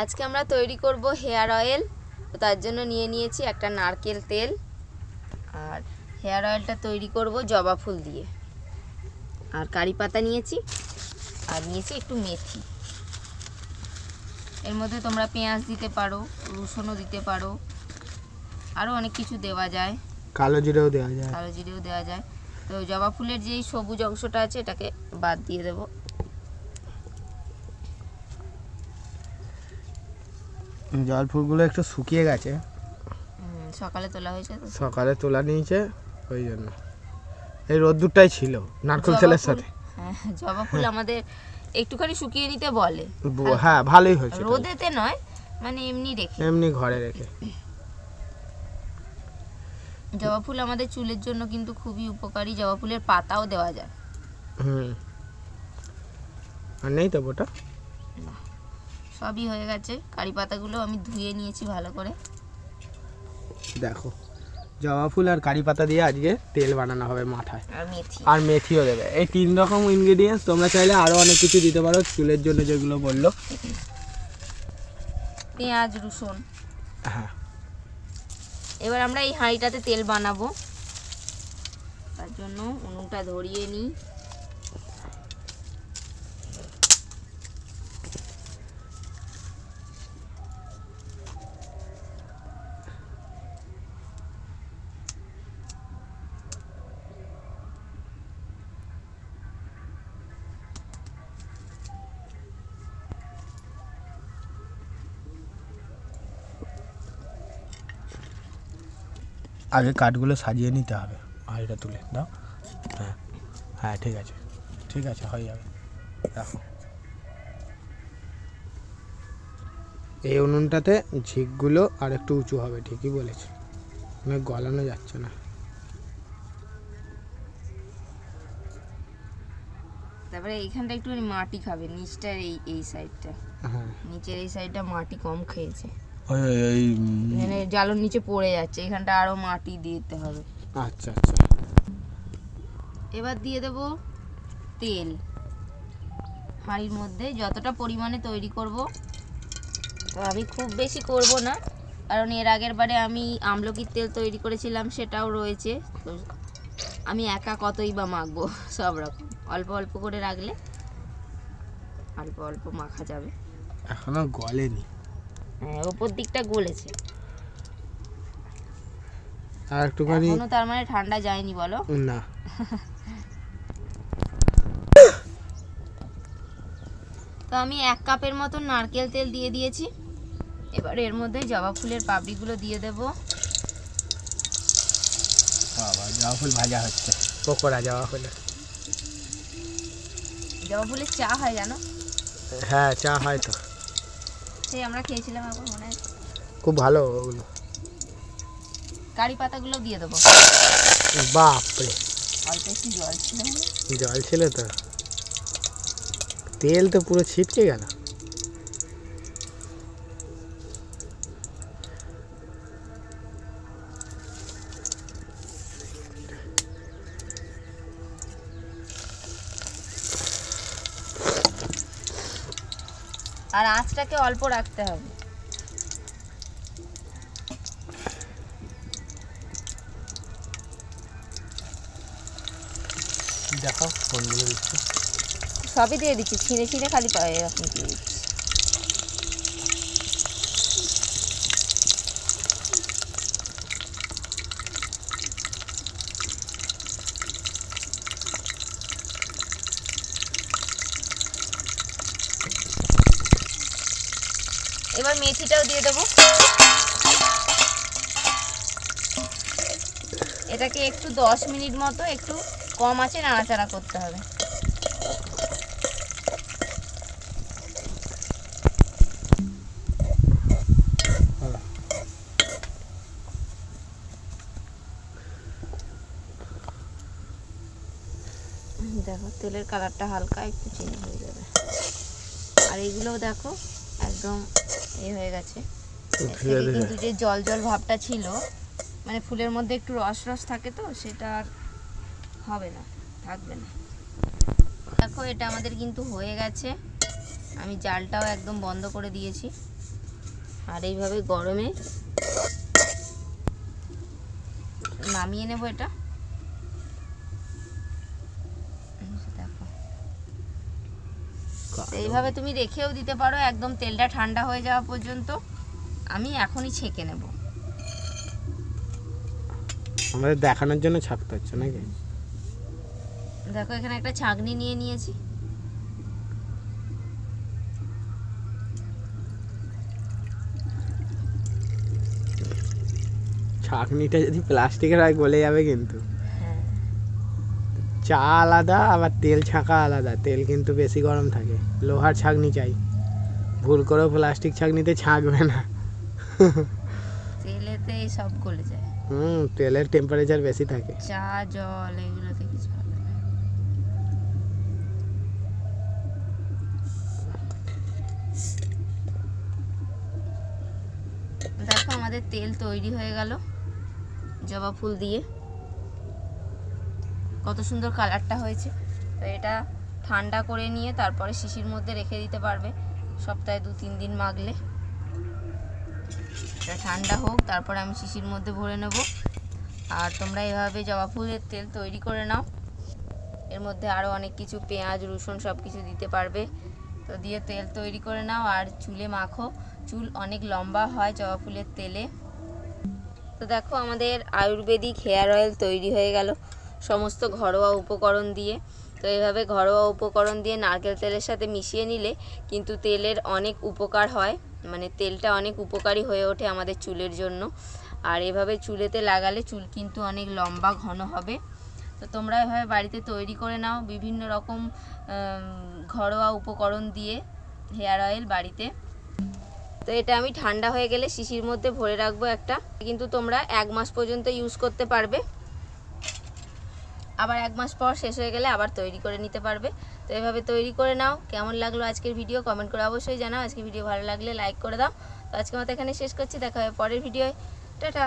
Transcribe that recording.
আজকে আমরা তৈরি করব হেয়ার অয়েল। তো তার জন্য নিয়ে নিয়েছি একটা নারকেল তেল। আর হেয়ার অয়েলটা তৈরি করব জবা ফুল দিয়ে। আর কারি পাতা নিয়েছি। আর নিয়েছি একটু মেথি। এর মধ্যে তোমরা পেঁয়াজ দিতে পারো রসুনও দিতে পারো। আরও অনেক কিছু দেওয়া যায়। কালো জিরেও দেওয়া যায়। কালো জিরেও দেওয়া যায়। তো জবা ফুলের যেই সবুজ অংশটা আছে এটাকে বাদ দিয়ে দেবো। জল ফুলগুলো একটু শুকিয়ে গেছে। সকালে তোলা হয়েছে সকালে তোলা নিয়েছে ওই জন্য। এই রোদ্দুরটাই ছিল নারকেল তেলের সাথে। হ্যাঁ জবা ফুল আমাদের একটুখানি শুকিয়ে নিতে বলে। হ্যাঁ ভালোই হয়েছে রোদেতে নয় মানে এমনি রেখে। এমনি ঘরে রেখে। জবা ফুল আমাদের চুলের জন্য কিন্তু খুবই উপকারী জবা ফুলের পাতাও দেওয়া যায়। হুম। আর নেই তো ওটা সবই হয়ে গেছে। কারি পাতাগুলো আমি ধুয়ে নিয়েছি ভালো করে। দেখো জবা ফুল আর কারি পাতা দিয়ে আজকে তেল বানানো হবে মাথায়। আর মেথিও দেবে। এই তিন রকম ইনগ্রেডিয়েন্টস তোমরা চাইলে আরও অনেক কিছু দিতে পারো চুলের জন্য যেগুলো বলল। পেঁয়াজ রসুন। হ্যাঁ। এবার আমরা এই হাঁড়িটাতে তেল বানাবো। তার জন্য উনুনটা ধরিয়ে নিই। আগে কাঠগুলো সাজিয়ে নিতে হবে। আর এটা তুলে দাও। হ্যাঁ হ্যাঁ ঠিক আছে। ঠিক আছে হয়ে যাবে। রাখো। এই উনুনটাতে ঝিকগুলো আর একটু উঁচু হবে ঠিকই বলেছে। মানে গলানো যাচ্ছে না। তারপরে এইখানটা একটু মাটি খাবে নিচটার এই এই সাইডটা হ্যাঁ। নিচের এই সাইডটা মাটি কম খেয়েছে। মানে জালোর নিচে পড়ে যাচ্ছে এখানটা আরও মাটি দিতে হবে। আচ্ছা আচ্ছা। এবার দিয়ে দেব তেল। হাঁড়ির মধ্যে যতটা পরিমাণে তৈরি করব তো আমি খুব বেশি করব না কারণ এর আগের বারে আমি আমলকির তেল তৈরি করেছিলাম সেটাও রয়েছে। তো আমি একা কতই বা মাখবো সব রকম। অল্প অল্প করে রাখলে অল্প অল্প মাখা যাবে। এখনও গলেনি। হ্যাঁ ওপর দিকটা গলেছে। আর একটুখানি এখনও তার মানে ঠান্ডা যায়নি বলো? না। তো আমি এক কাপের মতো নারকেল তেল দিয়ে দিয়েছি। এবার এর মধ্যে জবা ফুলের পাপড়িগুলো দিয়ে দেব। বাবা জবা ফুল ভাজা হচ্ছে। পকোড়া জবা ফুলের জবা ফুলের চা হয় জানো? হ্যাঁ চা হয় তো। সেই আমরা খেয়েছিলাম এখন মনে হয় খুব ভালো ওগুলো। কারি পাতাগুলো দিয়ে দেবো। বাপরে। অল্প একটু জল ছিল। জল ছিল তো। তেল তো পুরো ছিটকে গেল। আর আঁচটাকে অল্প রাখতে হবে। দেখো সবই দিয়ে দিচ্ছি ছিঁড়ে ছিঁড়ে খালি এরকম দিয়ে দিচ্ছি এবার মেথিটাও দিয়ে দেবো। এটাকে একটু দশ মিনিট মতো একটু কম আছে নাড়াচাড়া করতে হবে। দেখো, তেলের কালারটা হালকা একটু চেঞ্জ হয়ে যাবে। আর এইগুলোও দেখো একদম এ হয়ে গেছে। কিন্তু যে জল জল ভাবটা ছিল মানে ফুলের মধ্যে একটু রস রস থাকে তো সেটা আর হবে না থাকবে না। দেখো এটা আমাদের কিন্তু হয়ে গেছে। আমি জালটাও একদম বন্ধ করে দিয়েছি। আর এইভাবে গরমে নামিয়ে নেব এটা এই যে দেখো তো এইভাবে তুমি রেখেও দিতে পারো একদম তেলটা ঠান্ডা হয়ে যাওয়া পর্যন্ত। আমি এখনই ছেঁকে নেব। আমাদের দেখানোর জন্য ছাকতে হচ্ছে নাকি? দেখো এখানে একটা ছাঁকনি নিয়ে নিয়েছি। ছাঁকনিটা যদি প্লাস্টিকের হয় গলে যাবে কিন্তু। চা আলাদা আবার তেল ছাঁকা আলাদা। তেল কিন্তু বেশি গরম থাকে। লোহার ছাঁকনি চাই। ভুল করেও প্লাস্টিক ছাঁকনিতে ছাঁকবে না। তেলেতে সব গলে যায়। হুম তেলের টেম্পারেচার বেশি থাকে। চা জল এগুলোতে কিছু দেখো আমাদের তেল তৈরি হয়ে গেল। জবা ফুল দিয়ে। কত সুন্দর কালারটা হয়েছে। তো এটা ঠান্ডা করে নিয়ে তারপরে শিশির মধ্যে রেখে দিতে পারবে। সপ্তাহে দু, তিন দিন মাগলে এটা ঠান্ডা হোক, তারপরে আমি শিশির মধ্যে ভরে নেব। আর তোমরা এভাবে জবা ফুলের তেল তৈরি করে নাও। এর মধ্যে আরও অনেক কিছু পেঁয়াজ, রসুন সব কিছু দিতে পারবে। তো দিয়ে তেল তৈরি করে নাও আর চুলে মাখো। চুল অনেক লম্বা হয় জবা ফুলের তেলে। তো দেখো আমাদের আয়ুর্বেদিক হেয়ার অয়েল তৈরি হয়ে গেল। সমস্ত ঘরোয়া উপকরণ দিয়ে। তো এইভাবে ঘরোয়া উপকরণ দিয়ে নারকেল তেলের সাথে মিশিয়ে নিলে কিন্তু তেলের অনেক উপকার হয়। মানে তেলটা অনেক উপকারী হয়ে ওঠে আমাদের চুলের জন্য। আর এভাবে চুলেতে লাগালে চুল কিন্তু অনেক লম্বা, ঘন হবে। তো তোমরা এভাবে বাড়িতে তৈরি করে নাও বিভিন্ন রকম ঘরোয়া উপকরণ দিয়ে হেয়ার অয়েল বাড়িতে। তো এটা আমি ঠান্ডা হয়ে গেলে শিশির মধ্যে ভরে রাখব একটা। কিন্তু তোমরা এক মাস পর্যন্ত ইউজ করতে পারবে। আবার এক মাস পর শেষ হয়ে গেলে আবার তৈরি করে নিতে পারবে। তো এভাবে তৈরি করে নাও, কেমন লাগল আজকের ভিডিও কমেন্ট করে অবশ্যই জানাও। আজকে ভিডিও ভালো লাগলে লাইক করে দাও। তো আজকে মতো এখানে শেষ করছি। দেখা হবে পরের ভিডিওয় টাটা!